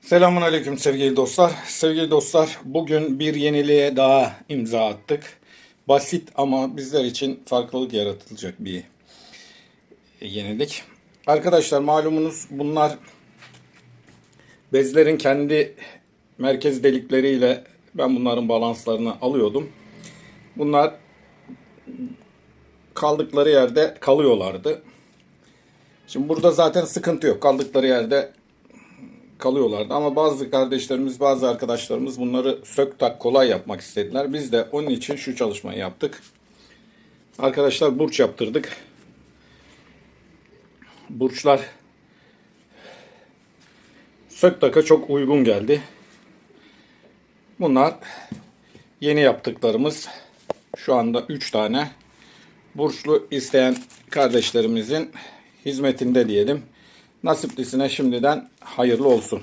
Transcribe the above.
Selamun Aleyküm sevgili dostlar. Sevgili dostlar bugün bir yeniliğe daha imza attık. Basit ama bizler için farklılık yaratılacak bir yenilik. Arkadaşlar malumunuz bunlar bezlerin kendi merkez delikleriyle ben bunların balanslarını alıyordum. Bunlar kaldıkları yerde kalıyorlardı. Şimdi burada zaten sıkıntı yok. Kaldıkları yerde kalıyorlardı. Ama bazı kardeşlerimiz, bazı arkadaşlarımız bunları sök tak kolay yapmak istediler. Biz de onun için şu çalışmayı yaptık. Arkadaşlar burç yaptırdık. Burçlar sök taka çok uygun geldi. Bunlar yeni yaptıklarımız. Şu anda 3 tane burçlu isteyen kardeşlerimizin hizmetinde diyelim. Nasiplisine şimdiden hayırlı olsun.